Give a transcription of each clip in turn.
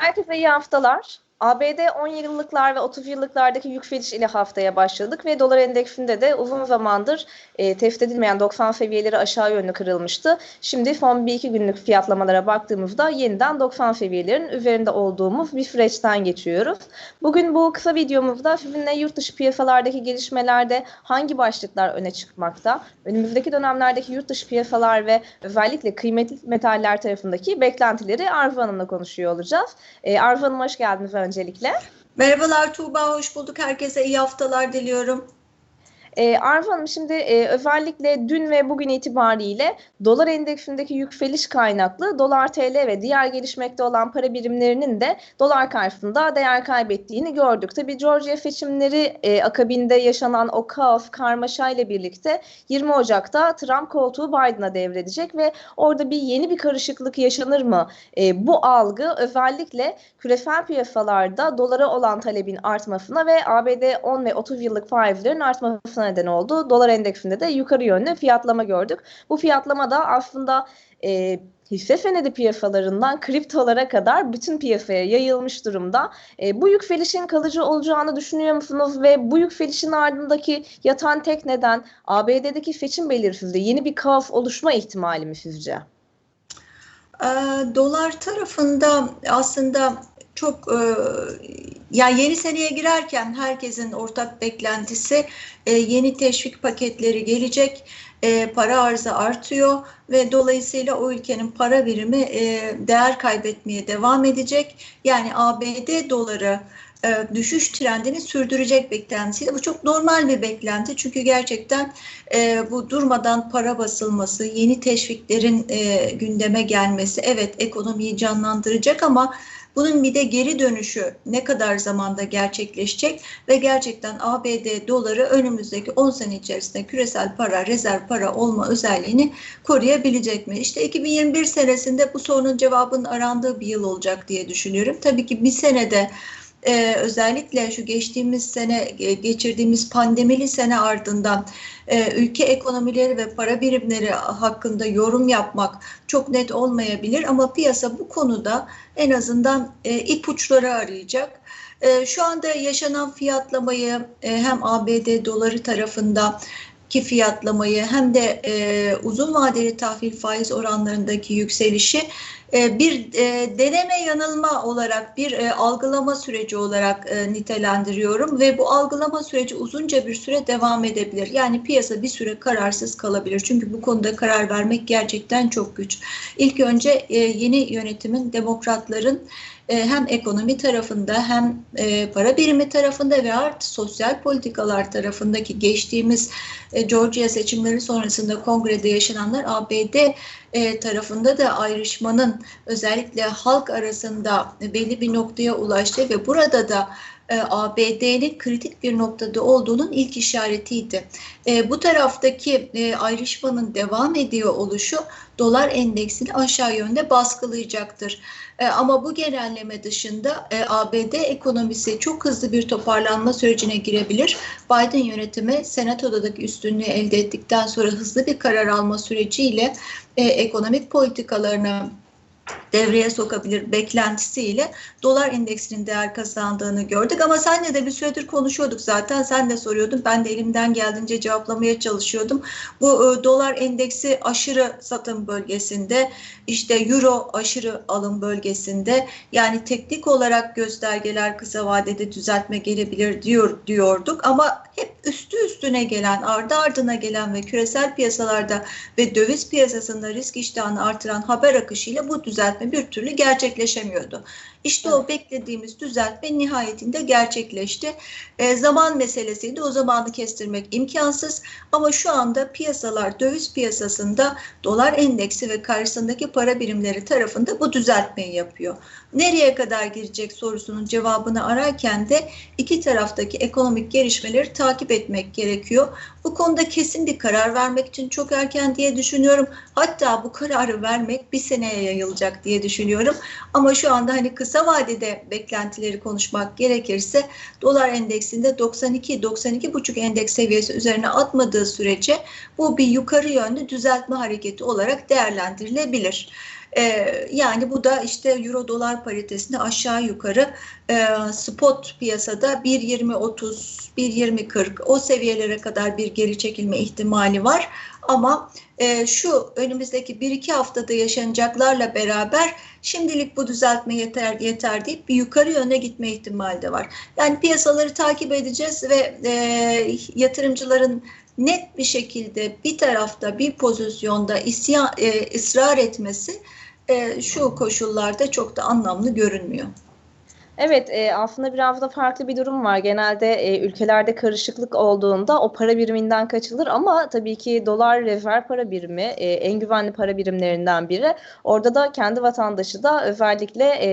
Herkese iyi haftalar. ABD 10 yıllıklar ve 30 yıllıklardaki yükseliş ile haftaya başladık ve dolar endeksinde de uzun zamandır e, test edilmeyen 90 seviyeleri aşağı yönlü kırılmıştı. Şimdi son bir iki günlük fiyatlamalara baktığımızda yeniden 90 seviyelerin üzerinde olduğumuz bir süreçten geçiyoruz. Bugün bu kısa videomuzda sizinle yurt dışı piyasalardaki gelişmelerde hangi başlıklar öne çıkmakta, önümüzdeki dönemlerdeki yurt dışı piyasalar ve özellikle kıymetli metaller tarafındaki beklentileri Arzu Hanım'la konuşuyor olacağız. E, Arzu Hanım hoş geldiniz öncelikle. Merhabalar Tuğba, hoş bulduk. Herkese iyi haftalar diliyorum. E, Arzu Hanım şimdi e, özellikle dün ve bugün itibariyle dolar endeksindeki yükseliş kaynaklı dolar TL ve diğer gelişmekte olan para birimlerinin de dolar karşısında değer kaybettiğini gördük. Tabi Georgia seçimleri e, akabinde yaşanan o kaos karmaşa ile birlikte 20 Ocak'ta Trump koltuğu Biden'a devredecek ve orada bir yeni bir karışıklık yaşanır mı? E, bu algı özellikle küresel piyasalarda dolara olan talebin artmasına ve ABD 10 ve 30 yıllık faizlerin artmasına neden oldu. Dolar endeksinde de yukarı yönlü fiyatlama gördük. Bu fiyatlama da aslında e, hisse senedi piyasalarından kriptolara kadar bütün piyasaya yayılmış durumda. E, bu yükselişin kalıcı olacağını düşünüyor musunuz ve bu yükselişin ardındaki yatan tek neden ABD'deki seçim belirsizliği yeni bir kaos oluşma ihtimali mi sizce? E, dolar tarafında aslında çok e, yani yeni seneye girerken herkesin ortak beklentisi e, yeni teşvik paketleri gelecek, e, para arzı artıyor ve dolayısıyla o ülkenin para birimi e, değer kaybetmeye devam edecek. Yani ABD doları e, düşüş trendini sürdürecek beklentisiydi. Bu çok normal bir beklenti çünkü gerçekten e, bu durmadan para basılması, yeni teşviklerin e, gündeme gelmesi evet ekonomiyi canlandıracak ama bunun bir de geri dönüşü ne kadar zamanda gerçekleşecek ve gerçekten ABD doları önümüzdeki 10 sene içerisinde küresel para, rezerv para olma özelliğini koruyabilecek mi? İşte 2021 senesinde bu sorunun cevabının arandığı bir yıl olacak diye düşünüyorum. Tabii ki bir senede ee, özellikle şu geçtiğimiz sene e, geçirdiğimiz pandemili sene ardından e, ülke ekonomileri ve para birimleri hakkında yorum yapmak çok net olmayabilir ama piyasa bu konuda en azından e, ipuçları arayacak. E, şu anda yaşanan fiyatlamayı e, hem ABD doları tarafında ki fiyatlamayı hem de e, uzun vadeli tahvil faiz oranlarındaki yükselişi e, bir e, deneme yanılma olarak bir e, algılama süreci olarak e, nitelendiriyorum ve bu algılama süreci uzunca bir süre devam edebilir. Yani piyasa bir süre kararsız kalabilir. Çünkü bu konuda karar vermek gerçekten çok güç. İlk önce yeni yönetimin demokratların hem ekonomi tarafında hem para birimi tarafında ve artı sosyal politikalar tarafındaki geçtiğimiz Georgia seçimleri sonrasında kongrede yaşananlar ABD tarafında da ayrışmanın özellikle halk arasında belli bir noktaya ulaştı ve burada da ABD'nin kritik bir noktada olduğunun ilk işaretiydi. bu taraftaki ayrışmanın devam ediyor oluşu dolar endeksini aşağı yönde baskılayacaktır. E, ama bu genelleme dışında e, ABD ekonomisi çok hızlı bir toparlanma sürecine girebilir. Biden yönetimi senatodaki üstünlüğü elde ettikten sonra hızlı bir karar alma süreciyle e, ekonomik politikalarını devreye sokabilir beklentisiyle dolar endeksinin değer kazandığını gördük. Ama senle de bir süredir konuşuyorduk zaten. Sen de soruyordun. Ben de elimden geldiğince cevaplamaya çalışıyordum. Bu e, dolar endeksi aşırı satım bölgesinde, işte euro aşırı alım bölgesinde. Yani teknik olarak göstergeler kısa vadede düzeltme gelebilir diyor diyorduk. Ama hep üstü üstüne gelen, ardı ardına gelen ve küresel piyasalarda ve döviz piyasasında risk iştahını artıran haber akışıyla bu düzeltme bir türlü gerçekleşemiyordu. İşte o beklediğimiz düzeltme nihayetinde gerçekleşti. E, zaman meselesiydi. O zamanı kestirmek imkansız. Ama şu anda piyasalar, döviz piyasasında dolar endeksi ve karşısındaki para birimleri tarafında bu düzeltmeyi yapıyor. Nereye kadar girecek sorusunun cevabını ararken de iki taraftaki ekonomik gelişmeleri takip etmek gerekiyor. Bu konuda kesin bir karar vermek için çok erken diye düşünüyorum. Hatta bu kararı vermek bir seneye yayılacak diye düşünüyorum. Ama şu anda hani kısa vadede beklentileri konuşmak gerekirse dolar endeksinde 92-92,5 endeks seviyesi üzerine atmadığı sürece bu bir yukarı yönlü düzeltme hareketi olarak değerlendirilebilir. E, yani bu da işte euro dolar paritesinde aşağı yukarı e, spot piyasada 1.20.30, 1.20.40 o seviyelere kadar bir geri çekilme ihtimali var. Ama e, şu önümüzdeki 1-2 haftada yaşanacaklarla beraber şimdilik bu düzeltme yeter yeter deyip bir yukarı yöne gitme ihtimali de var. Yani piyasaları takip edeceğiz ve e, yatırımcıların net bir şekilde bir tarafta bir pozisyonda isyan, e, ısrar etmesi e, şu koşullarda çok da anlamlı görünmüyor. Evet, e, aslında biraz da farklı bir durum var. Genelde e, ülkelerde karışıklık olduğunda o para biriminden kaçılır ama tabii ki dolar rezerv para birimi e, en güvenli para birimlerinden biri. Orada da kendi vatandaşı da özellikle e,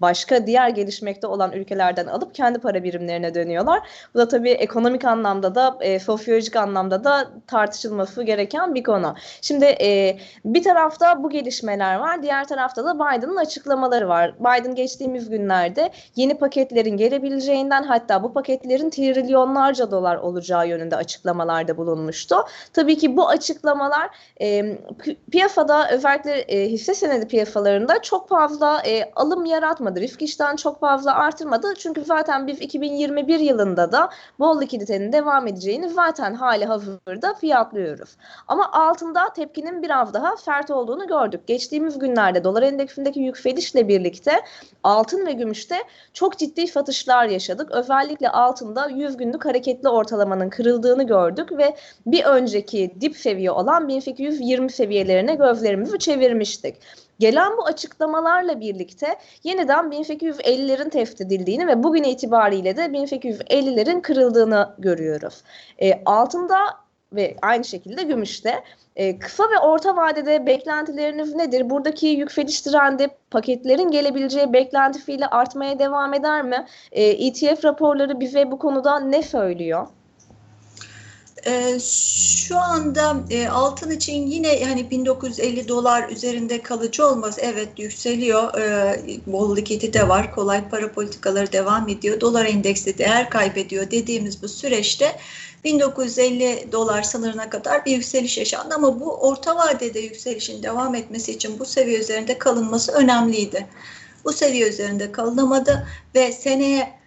başka diğer gelişmekte olan ülkelerden alıp kendi para birimlerine dönüyorlar. Bu da tabii ekonomik anlamda da e, sosyolojik anlamda da tartışılması gereken bir konu. Şimdi e, bir tarafta bu gelişmeler var, diğer tarafta da Biden'ın açıklamaları var. Biden geçtiğimiz günlerde yeni paketlerin gelebileceğinden hatta bu paketlerin trilyonlarca dolar olacağı yönünde açıklamalarda bulunmuştu. Tabii ki bu açıklamalar e, piyasada özellikle e, hisse senedi piyasalarında çok fazla e, alım yaratmadı. Risk işten çok fazla artırmadı. Çünkü zaten biz 2021 yılında da bol likiditenin devam edeceğini zaten hali hazırda fiyatlıyoruz. Ama altında tepkinin biraz daha sert olduğunu gördük. Geçtiğimiz günlerde dolar endeksindeki yükselişle birlikte altın ve gümüşte çok ciddi satışlar yaşadık. Özellikle altında 100 günlük hareketli ortalamanın kırıldığını gördük ve bir önceki dip seviye olan 1820 seviyelerine gözlerimizi çevirmiştik. Gelen bu açıklamalarla birlikte yeniden 1850'lerin test edildiğini ve bugün itibariyle de 1850'lerin kırıldığını görüyoruz. E, altında ve aynı şekilde gümüşte. E, kısa ve orta vadede beklentileriniz nedir? Buradaki yükseliş trendi paketlerin gelebileceği beklentisiyle artmaya devam eder mi? E, ETF raporları bize bu konuda ne söylüyor? E, şu anda e, altın için yine hani 1950 dolar üzerinde kalıcı olmaz. Evet yükseliyor. E, bol likidi de var. Kolay para politikaları devam ediyor. Dolar endeksi değer kaybediyor dediğimiz bu süreçte 1950 dolar sınırına kadar bir yükseliş yaşandı ama bu orta vadede yükselişin devam etmesi için bu seviye üzerinde kalınması önemliydi. Bu seviye üzerinde kalınamadı ve seneye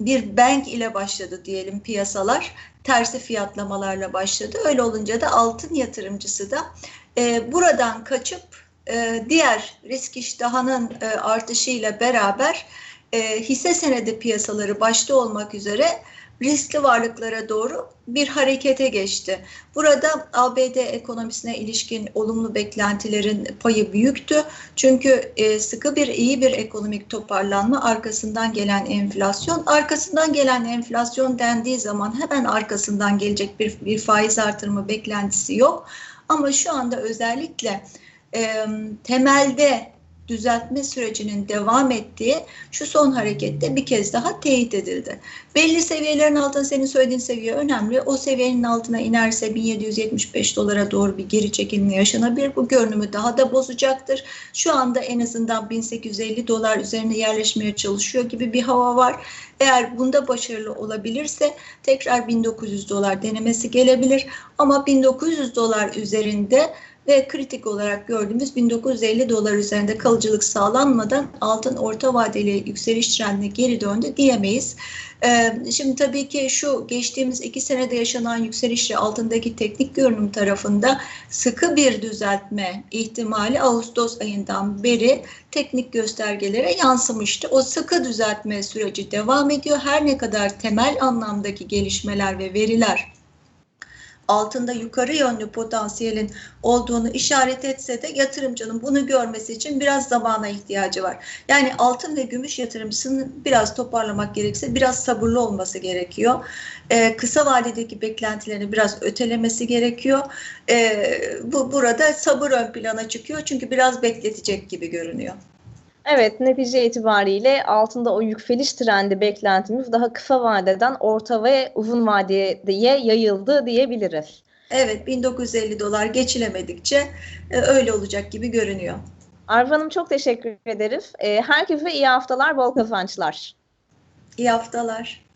bir bank ile başladı diyelim piyasalar. Tersi fiyatlamalarla başladı. Öyle olunca da altın yatırımcısı da e, buradan kaçıp e, diğer risk iştahının e, artışıyla beraber e, hisse senedi piyasaları başta olmak üzere riskli varlıklara doğru bir harekete geçti. Burada ABD ekonomisine ilişkin olumlu beklentilerin payı büyüktü. Çünkü e, sıkı bir iyi bir ekonomik toparlanma arkasından gelen enflasyon, arkasından gelen enflasyon dendiği zaman hemen arkasından gelecek bir, bir faiz artırma beklentisi yok. Ama şu anda özellikle e, temelde düzeltme sürecinin devam ettiği şu son harekette bir kez daha teyit edildi. Belli seviyelerin altında senin söylediğin seviye önemli. O seviyenin altına inerse 1775 dolara doğru bir geri çekilme yaşanabilir. Bu görünümü daha da bozacaktır. Şu anda en azından 1850 dolar üzerine yerleşmeye çalışıyor gibi bir hava var. Eğer bunda başarılı olabilirse tekrar 1900 dolar denemesi gelebilir. Ama 1900 dolar üzerinde ve kritik olarak gördüğümüz 1950 dolar üzerinde kalıcılık sağlanmadan altın orta vadeli yükseliş trendine geri döndü diyemeyiz. Ee, şimdi tabii ki şu geçtiğimiz iki senede yaşanan yükselişle altındaki teknik görünüm tarafında sıkı bir düzeltme ihtimali Ağustos ayından beri teknik göstergelere yansımıştı. O sıkı düzeltme süreci devam ediyor. Her ne kadar temel anlamdaki gelişmeler ve veriler altında yukarı yönlü potansiyelin olduğunu işaret etse de yatırımcının bunu görmesi için biraz zamana ihtiyacı var. Yani altın ve gümüş yatırımcısının biraz toparlamak gerekirse biraz sabırlı olması gerekiyor. Ee, kısa vadedeki beklentilerini biraz ötelemesi gerekiyor. Ee, bu burada sabır ön plana çıkıyor çünkü biraz bekletecek gibi görünüyor. Evet, netice itibariyle altında o yükseliş trendi beklentimiz daha kısa vadeden orta ve uzun vadeye yayıldı diyebiliriz. Evet, 1950 dolar geçilemedikçe e, öyle olacak gibi görünüyor. Arzu Hanım çok teşekkür ederiz. E, herkese iyi haftalar, bol kazançlar. İyi haftalar.